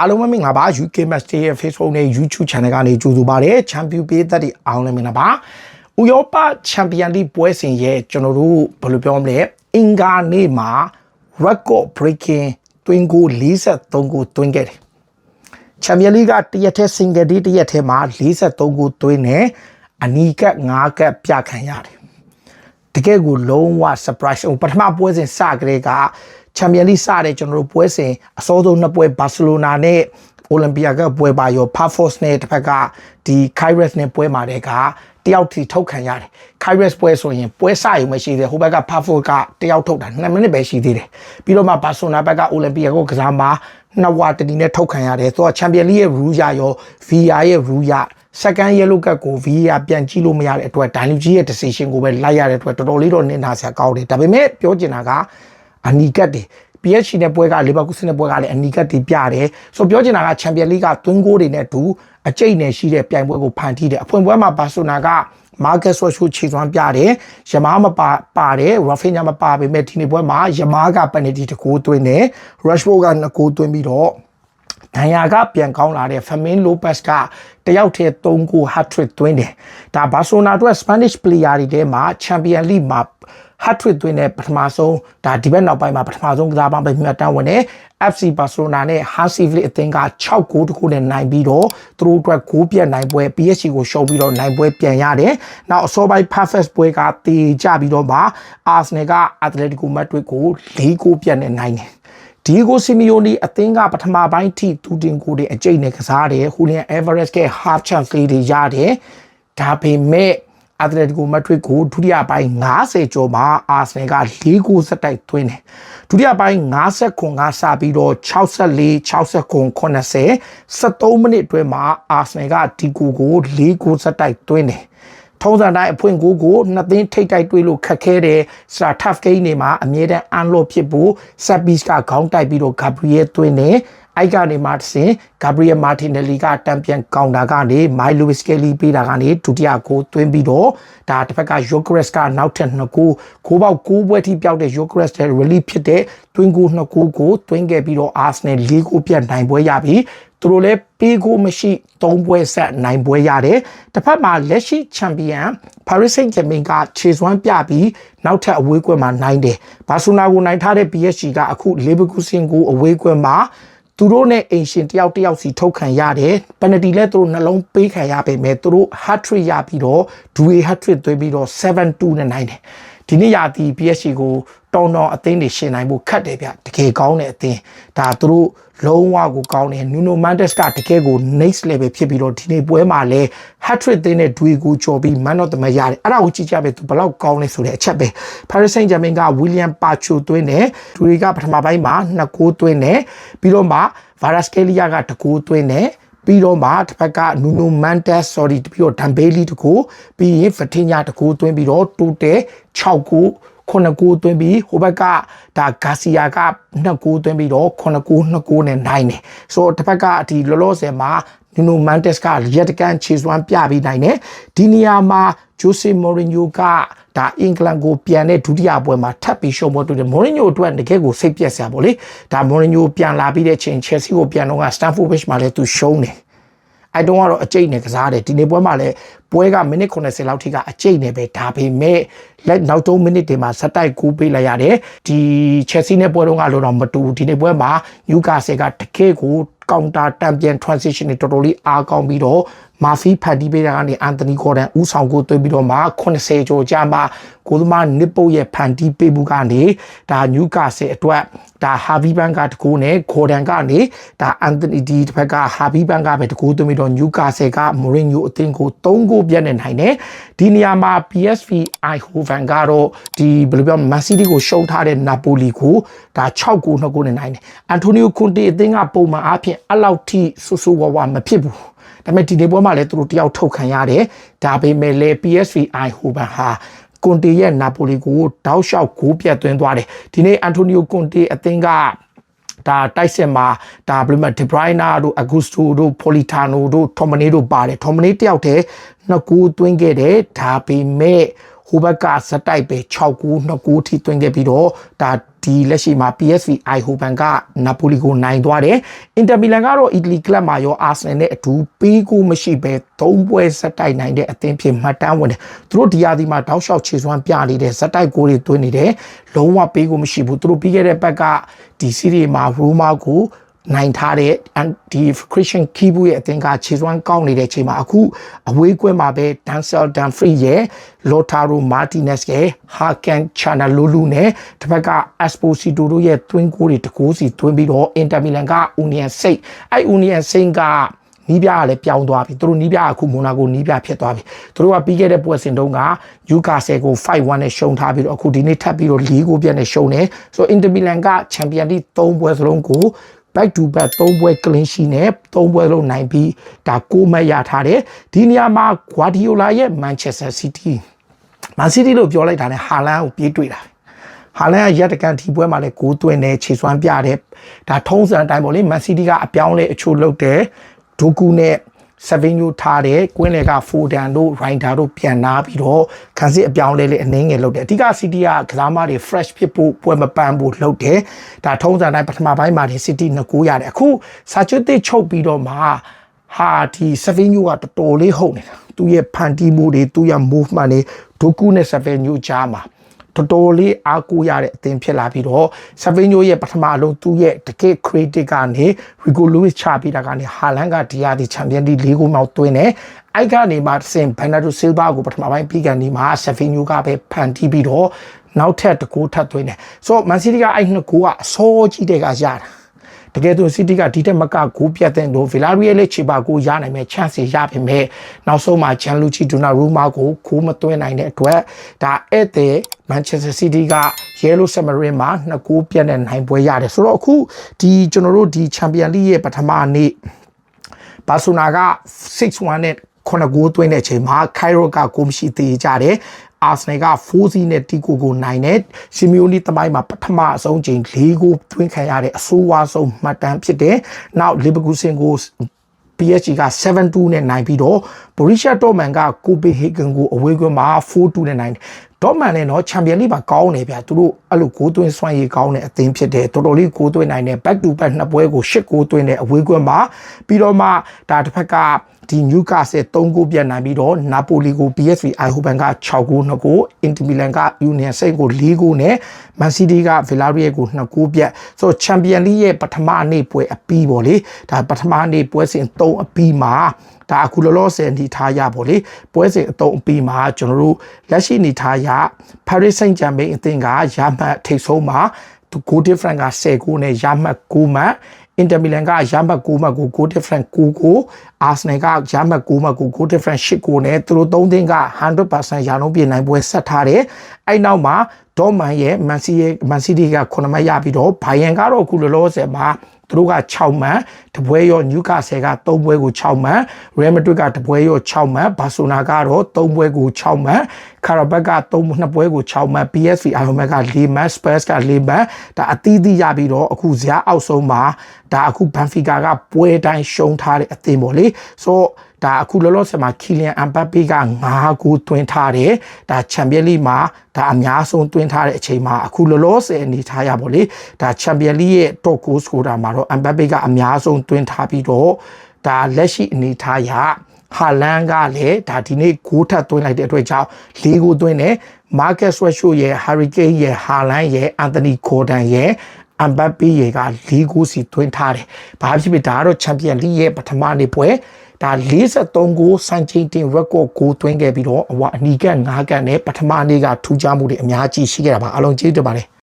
အားလုံးပဲမင်္ဂလာပါ UK Master ရဲ့ Facebook နဲ့ YouTube Channel ကနေကြိုဆိုပါရစေချန်ပီယံပေးသက်တွေအားလုံးလည်းမင်္ဂလာပါဥရောပချန်ပီယံလိပွဲစဉ်ရဲ့ကျွန်တော်တို့ဘယ်လိုပြောမလဲအင်္ဂါနေ့မှာ record breaking တွင်းကို43ကိုတွင်းခဲ့တယ်ချန်ပီယံလိကတရက်ထဲ single day တရက်ထဲမှာ43ကိုတွင်းနေအနီးကပ်9ကပ်ပြခံရတယ်တကယ်ကိုလုံးဝ surprise ပထမပွဲစဉ်စကြတဲ့က ချန်ပီယံလိစတဲ့ကျွန်တော်တို့ပွဲစဉ်အစောဆုံးနှစ်ပွဲဘာစီလိုနာနဲ့အိုလံပီယာကပွဲပါရော Pafos နဲ့တစ်ဖက်ကဒီ Kairos နဲ့ပွဲမှာတဲ့ကတယောက်ထိထုတ်ခံရတယ် Kairos ပွဲဆိုရင်ပွဲစရုံမရှိသေးဟိုဘက်က Pafos ကတယောက်ထုတ်တာ2မိနစ်ပဲရှိသေးတယ်ပြီးတော့မှ Barcelona ဘက်ကအိုလံပီယာကိုကစားမှာနှစ်ဝတတီနဲ့ထုတ်ခံရတယ်သူကချန်ပီယံလိရဲ့ rule ရရော VR ရဲ့ rule ရ second yellow card ကို VR ပြန်ကြည့်လို့မရတဲ့အတွက်ဒိုင်လူကြီးရဲ့ decision ကိုပဲလိုက်ရတဲ့အတွက်တော်တော်လေးတော့နင်နာစရာကောင်းတယ်ဒါပေမဲ့ပြောချင်တာက အနီကတ်တယ် PSG နဲ့ပွဲကလီဗာပူးနဲ့ပွဲကလည်းအနီကတ်တီးပြတယ်ဆိုပြောချင်တာကချန်ပီယံလိကသွင်းကိုတွေနဲ့အတူအကျိတ်နဲ့ရှိတဲ့ပြိုင်ပွဲကိုဖန်တီးတယ်အဖွင့်ပွဲမှာဘာဆိုနာကမာကက်ဆွတ်ရှူခြေစွမ်းပြတယ်ယမားမပါပါတယ်ရာဖင်ညာမပါပေမဲ့ဒီနေ့ပွဲမှာယမားကပန်နီတီတကူသွင်းတယ်ရက်ရှ်ဘိုကနှစ်ကူသွင်းပြီးတော့ဒန်ယာကပြန်ကောင်းလာတဲ့ဖမင်းလိုပက်စ်ကတယောက်တည်း3ဂိုး hat trick သွင်းတယ်ဒါဘာဆိုနာအတွက် Spanish player တွေထဲမှာ Champion League မှာ hat trick သွင်းတဲ့ပထမဆုံးဒါဒီဘက်နောက်ပိုင်းမှာပထမဆုံးကစားပါပဲမြတ်တမ်းဝင်တယ် FC Barcelona နဲ့ Hansi Flick အသင်းက6ဂိုးတခုနဲ့နိုင်ပြီးတော့သူတို့အတွက်ဂိုးပြတ်နိုင်ပွဲ PSG ကိုရှုံးပြီးတော့နိုင်ပွဲပြန်ရတယ်။နောက်အစောပိုင်း perfect ပွဲကတေကြပြီးတော့မှ Arsenal က Atletico Madrid ကို၄ဂိုးပြတ်နဲ့နိုင်တယ်။ဒီဂိုစီမီယိုနီအသင်းကပထမပိုင်းထိတူတင်ကိုတွေအကျိတ်နဲ့ကစားတယ်ဟူလီယန်အေဗာရက်စ်က half chance လေးတွေရတယ်ဒါပေမဲ့ အက်တလက်တီကိုမက်ဒရစ်ကိုဒုတိယပိုင်း90ကျော်မှာအာဆနယ်က၄ဂိုးစက်တိုက်သွင်းတယ်ဒုတိယပိုင်း50ခွန်ကစပြီးတော့64 60ခွန်80 73မိနစ်အတွင်းမှာအာဆနယ်ကဒီကိုကို၄ဂိုးစက်တိုက်သွင်းတယ်ထုံးစံတိုင်းအဖွင့်ကိုကိုနှစ်သိန်းထိတ်တိုက်တွေးလို့ခက်ခဲတယ်စတာ tough game တွေမှာအမြဲတမ်းအန်လော့ဖြစ်ဖို့ဆက်ဘီစ်ကခေါင်းတိုက်ပြီးတော့ဂါဘရီယယ်သွင်းတယ် အိုက်ကနေမှတဆင်ဂါဘရီယယ်မာတင်နယ်လီကတမ်ပြန်ကောင်တာကနေမိုင်လူဝစ်ကယ်လီပေးတာကနေဒုတိယကိုသွင်းပြီးတော့ဒါတစ်ဖက်ကယိုဂရက်စ်ကနောက်ထပ်နှစ်ကိုကိုပေါက်ကိုပွဲထိပြောက်တဲ့ယိုဂရက်စ်ရဲ့ relief ဖြစ်တဲ့သွင်းကိုနှစ်ကိုကိုသွင်းခဲ့ပြီးတော့အာဆနယ်၄ကိုပြတ်နိုင်ပွဲရပြီးသူတို့လည်းပေးကိုမရှိ၃ပွဲဆက်နိုင်ပွဲရတယ်တစ်ဖက်မှာလက်ရှိချန်ပီယံ Paris Saint-Germain ကခြေစွမ်းပြပြီးနောက်ထပ်အဝေးကွက်မှာနိုင်တယ်ဘာဆိုနာကိုနိုင်ထားတဲ့ PSG ကအခု Leverkusen ကိုအဝေးကွက်မှာ သူတို့နဲ့အိမ်ရှင်တယောက်တယောက်စီထုတ်ခံရတယ်ပယ်နတီလဲသူတို့နှလုံးပေးခံရပေမဲ့သူတို့ hat trick ရပြီးတော့ဒူဝေ hat trick သွင်းပြီးတော့7-2နဲ့နိုင်တယ် ဒီနေ့ရာသီ PSG ကိုတောင်းတောင်းအသင်းတွေရှင်နိုင်ဖို့ခက်တယ်ဗျတကယ်ကောင်းတဲ့အသင်းဒါသူတို့လုံးဝကိုကောင်းတယ်နူနိုမန်တက်စ်ကတကယ်ကို next level ဖြစ်ပြီးတော့ဒီနေ့ပွဲမှာလဲ hat trick သင်းနဲ့ဒွေကိုကျော်ပြီး man of the match ရတယ်အဲ့ဒါကိုကြည့်ကြပဲသူဘယ်လောက်ကောင်းလဲဆိုတဲ့အချက်ပဲ Paris Saint-Germain က William Pacho သွင်းတယ်ဒွေကပထမပိုင်းမှာ2ဂိုးသွင်းတယ်ပြီးတော့မှ Varaskelia က2ဂိုးသွင်းတယ် ပြီးတော့မှတစ်ဖက်ကနူနိုမန်တက် sorry ပြီးတော့ဒမ်ဘေးလီတကူပြီးရင်ဖတင်ညာတကူသွင်းပြီးတော့တိုတဲ6ကူခုနှစ်ကူသွင်းပြီးဟိုဘက်ကဒါဂါစီယာကနှစ်ကူသွင်းပြီးတော့ခုနှစ်ကူနှစ်ကူနဲ့နိုင်တယ်ဆိုတော့တစ်ဖက်ကဒီလောလောဆယ်မှာ နူနိုမန်တက်စ်ကရက်တကန်ခြေစွမ်းပြပြီးနိုင်တယ်ဒီနေရာမှာဂျိုဆေမော်ရင်ညိုကဒါအင်္ဂလန်ကိုပြန်တဲ့ဒုတိယပွဲမှာထပ်ပြီးရှုံးဖို့တွေ့တယ်မော်ရင်ညိုအတွက်တကယ်ကိုစိတ်ပြက်စရာပေါ့လေဒါမော်ရင်ညိုပြန်လာပြီးတဲ့ချိန်ချက်စီကိုပြန်တော့ကစတန်ဖို့ဘစ်မှာလည်းသူရှုံးတယ် အဲတုန်းကတော့အကျိတ်နဲ့ကစားတယ်ဒီနေ့ပွဲမှာလည်းပွဲကမိနစ်90လောက်ထိကအကျိတ်နဲ့ပဲဒါပေမဲ့လက်နောက်တုံးမိနစ်တွေမှာဇက်တိုက်ကူးပေးလိုက်ရတယ်ဒီချက်စီနဲ့ပွဲတုန်းကလို့တော့မတူဒီနေ့ပွဲမှာယူကာဆယ်ကတကယ်ကိုကောင်တာတံပြန် transition တွေတော်တော်လေးအားကောင်းပြီးတော့ မာဖီဖန်တီးပေးတာကနေအန်တိုနီဂေါ်ဒန်ဦးဆောင်ကိုသွင်းပြီးတော့မှ80ကျော်ကြာမှကိုသမားနစ်ပုတ်ရဲ့ဖန်တီးပေးမှုကနေဒါနျူကာဆယ်အတွက်ဒါဟာဗီဘန်ကတကူနဲ့ဂေါ်ဒန်ကနေဒါအန်တိုနီဒီတစ်ဖက်ကဟာဗီဘန်ကပဲတကူသွင်းပြီးတော့နျူကာဆယ်ကမိုရင်ညိုအသင်းကို3ဂိုးပြတ်နေနိုင်တယ်ဒီနေရာမှာ PSV Eindhoven ကတော့ဒီဘယ်လိုပြောမန်စီးတီးကိုရှုံးထားတဲ့နာပိုလီကိုဒါ6ဂိုး2ဂိုးနဲ့နိုင်တယ်အန်တိုနီယိုကွန်တေအသင်းကပုံမှန်အားဖြင့်အဲ့လောက်ထိဆူဆူဝါဝါမဖြစ်ဘူး ဒါပေမဲ့ဒီနေ့ပွဲမှာလည်းသူတို့တယောက်ထုတ်ခံရတယ်ဒါပေမဲ့လည်း PSV Eindhoven ဟာကွန်တေရဲ့နာပိုလီကိုတောက်လျှောက်ဂိုးပြတ်သွင်းသွားတယ်ဒီနေ့အန်တိုနီယိုကွန်တေအသင်းကဒါတိုက်စစ်မှာဒါဘယ်လိုမှဒီဘရိုင်နာတို့အဂုစတိုတို့ပိုလီတာနိုတို့ထော်မနီတို့ပါတယ်ထော်မနီတယောက်တည်းနှစ်ကူသွင်းခဲ့တယ်ဒါပေမဲ့ ဟဟိုဘက်ကဇက်တိုက်ပဲ6ကူ2ကူထိသွင်းခဲ့ပြီးတော့ဒါဒီလက်ရှိမှာ PSV Eindhoven ကနာပိုလီကိုနိုင်သွားတယ်အင်တာမီလန်ကတော့အီတလီကလပ်မှာရောအာဆင်နယ်နဲ့အတူပေးကိုမရှိပဲ၃ပွဲဇက်တိုက်နိုင်တဲ့အသင်းဖြစ်မှတ်တမ်းဝင်တယ်သူတို့ဒီယာဒီမှာတောက်လျှောက်ခြေစွမ်းပြနေတဲ့ဇက်တိုက်ကိုတွေသွင်းနေတယ်လုံးဝပေးကိုမရှိဘူးသူတို့ပြီးခဲ့တဲ့ဘက်ကဒီစီးရီမှာရိုမာကို နိုင်ထားတဲ့ဒီ Christian Kibu ရဲ့အသင်းကခြေစွမ်းကောင်းနေတဲ့အချိန်မှာအခုအဝေးကွင်းမှာပဲ Dancel Dumfries ရဲ့ Lotaro Martinez ရဲ့ Hakan Chanalulu နဲ့တစ်ဖက်က Esposito တို့ရဲ့သွင်းကိုတွေတကိုးစီသွင်းပြီးတော့ Inter Milan က Union Saint အဲ့ Union Saint ကနီးပြကလည်းပြောင်းသွားပြီသူတို့နီးပြကအခုမိုနာကိုနီးပြဖြစ်သွားပြီသူတို့ကပြီးခဲ့တဲ့ပွဲစဉ်တုန်းကယူကာဆယ်ကို5-1နဲ့ရှုံးထားပြီးတော့အခုဒီနေ့ထပ်ပြီးတော့4ကိုပြတ်နဲ့ရှုံးတယ်ဆိုတော့အင်တာမီလန်ကချန်ပီယံလိ3ပွဲစလုံးကို back to back 3ပွဲ clean sheet နဲ့3ပွဲလုံးနိုင်ပြီးဒါ6မှတ်ရထားတယ်ဒီနေရာမှာ Guardiola ရဲ့ Manchester City Man City လို့ပြောလိုက်တာနဲ့ဟာလန်ကိုပြေးတွေ့တာဟာလန်ကရက်တကန်ဒီပွဲမှာလည်းဂိုးသွင်းတယ်ခြေစွမ်းပြတယ်ဒါထုံးစံအတိုင်းပေါ့လေ Man City ကအပြောင်းလဲအချို့လုပ်တယ်ဒိုကူနဲ့ ဆဗင်ယိုထားတယ်ကွင်းလေကဖိုဒန်တို့ရိုင်တာတို့ပြန်နာပြီးတော့ခန်းစစ်အပြောင်းလဲလေးအနှင်းငယ်လုပ်တယ်အဓိကစီတီကကစားမတွေ fresh ဖြစ်ဖို့ပွဲမပန်းဖို့လုပ်တယ်ဒါထုံးစံတိုင်းပထမပိုင်းမှာဒီစီတီနှစ်ကိုရတယ်အခုစာချွတ်တစ်ချုပ်ပြီးတော့မှဟာဒီဆဗင်ယိုကတော်တော်လေးဟုတ်နေတာသူရဲ့ဖန်တီးမှုတွေသူရဲ့ movement တွေဒိုကူနဲ့ဆဗင်ယိုကြားမှာ တော်တော်လေးအားကိုးရတဲ့အသင်းဖြစ်လာပြီးတော့ဆဗင်းညိုရဲ့ပထမအလုံးသူ့ရဲ့တကယ့် critic ကနေရီကိုလူးစ်ချပြီးတာကနေဟာလန်ကဒီယာဒီချန်ပီယံလိ၄ဂိုးမြောက်သွင်းတယ်အိုက်ကနေမှဆင်ဘန်နာဒိုဆီလ်ဗာကိုပထမပိုင်းပြီးကန်ဒီမှာဆဗင်းညိုကပဲဖန်တီးပြီးတော့နောက်ထပ်တကူထပ်သွင်းတယ်ဆိုတော့မန်စီးတီးကအဲ့နှစ်ကူကအစောကြီးတဲ့ကရတာတကယ်တော့စီးတီးကဒီတက်မကဂိုးပြတ်တဲ့တော့ဗီလာရီယယ်လေးချေပါကိုရနိုင်မဲ့ chance ရပါမယ်နောက်ဆုံးမှာဂျန်လူချီဒူနာရူမာကိုခိုးမသွင်းနိုင်တဲ့အတွက်ဒါဧည့်သည် Manchester City က Yellow Submarine မှာနှစ်ဂိုးပြတ်တဲ့နိုင်ပွဲရတယ်ဆိုတော့အခုဒီကျွန်တော်တို့ဒီ Champion League ရဲ့ပထမနေ့ဘာဆိုနာက6-1နဲ့ခုနဂိုးသွင်းတဲ့အချိန်မှာ Cairo ကဂိုးမရှိသေးကြတယ်အာဆနယ်က4စီနဲ့တီကိုကိုနိုင်တဲ့ရှီမီယိုနီတမိုင်းမှာပထမအဆုံးချိန်၄ဂိုးသွင်းခံရတဲ့အဆိုးဝါးဆုံးမှတ်တမ်းဖြစ်တယ်။နောက်လီဗာပူးဆင်ကို PSG က7-2နဲ့နိုင်ပြီးတော့ Borussia Dortmund က Copenhagen ကိုအဝေးကွင်းမှာ4-2နဲ့နိုင်တယ်။ ဒေါ့မန်နဲ့တော့ချန်ပီယံလိမှာကောင်းတယ်ဗျာသူတို့အဲ့လိုဂိုးသွင်းစွမ်းရည်ကောင်းတဲ့အသင်းဖြစ်တယ်တော်တော်လေးဂိုးသွင်းနိုင်တယ် back to back နှစ်ပွဲကို8ဂိုးသွင်းတဲ့အဝေးကွင်းမှာပြီးတော့မှဒါတစ်ဖက်ကဒီနျူကာဆယ်3ဂိုးပြန်နိုင်ပြီးတော့နာပိုလီကို PSV Eindhoven က6ဂိုး2ဂိုးအင်တီမီလန်က Union Saint ကို4ဂိုးနဲ့မန်စီးတီးက Villarreal ကို2ဂိုးပြတ်ဆိုတော့ချန်ပီယံလိရဲ့ပထမနေ့ပွဲအပြီးပေါ့လေဒါပထမနေ့ပွဲစဉ်3အပြီးမှာ ဒါအခုလောလောဆယ်အနေထားရပေါ့လေပွဲစဉ်အတုံးအပြီးမှာကျွန်တော်တို့လက်ရှိအနေထားရ Paris Saint-Germain အသင်းကရမှတ်ထိပ်ဆုံးမှာသူ goal difference က10ဂိုးနဲ့ရမှတ်9မှတ်အင်တာမီလန်ကရမှတ်9မှတ်ကို goal difference 9ကိုအာဆနယ်ကရမှတ်9မှတ်ကို goal difference 10ကိုနဲ့သူတို့၃သင်းက100%ရာနှုန်းပြည့်နိုင်ပွဲဆက်ထားတယ်အဲ့နောက်မှာဒေါ်မန်ရဲ့မန်စီရဲ့မန်စီတီက9မှတ်ရပြီးတော့ဘိုင်ယန်ကတော့အခုလောလောဆယ်မှာ သူတို့က6မှန်တပွဲရောနျူကာဆယ်က3ပွဲကို6မှန်ရီယယ်မက်ဒရစ်ကတပွဲရော6မှန်ဘာဆိုနာကတော့3ပွဲကို6မှန်ကာရာဘက်က3နှစ်ပွဲကို6မှန် PSV အာယုံမက်က4မှန် Spurs က4မှန်ဒါအသီးသီးရပြီးတော့အခုဇာတ်အောက်ဆုံးမှာဒါအခုဘန်ဖီကာကပွဲတိုင်းရှုံးထားတဲ့အသင်းပေါ့လေဆိုတော့ ဒါအခုလောလောဆယ်မှာကီလီယန်အမ်ဘတ်ပေက9ဂိုးသွင်းထားတယ်ဒါချန်ပီယံလိမှာဒါအများဆုံးသွင်းထားတဲ့အချိန်မှာအခုလောလောဆယ်အနေထားရပါလေဒါချန်ပီယံလိရဲ့ top goal scorer မှာတော့အမ်ဘတ်ပေကအများဆုံးသွင်းထားပြီးတော့ဒါလက်ရှိအနေထားရဟာလန်ကလည်းဒါဒီနေ့ဂိုးထပ်သွင်းလိုက်တဲ့အတွက်ကြောင့်၄ဂိုးသွင်းတယ်မာကက်ဆွဲရှိုရဲ့ဟာရီကိန်းရဲ့ဟာလန်ရဲ့ အန်တိုနီဂိုဒန်ရဲ့အမ်ဘတ်ပေရဲ့က၄ဂိုးစီသွင်းထားတယ်။ဘာဖြစ်ဖြစ်ဒါကတော့ချန်ပီယံလိရဲ့ပထမနေ့ပွဲဒါ43ကိုစံချိန်တင် record ကိုသွင်းခဲ့ပြီးတော့အဝအနီကတ်9ကတ်နဲ့ပထမနေ့ကထူးခြားမှုတွေအများကြီးရှိခဲ့တာပါအားလုံးကျေးဇူးတင်ပါတယ်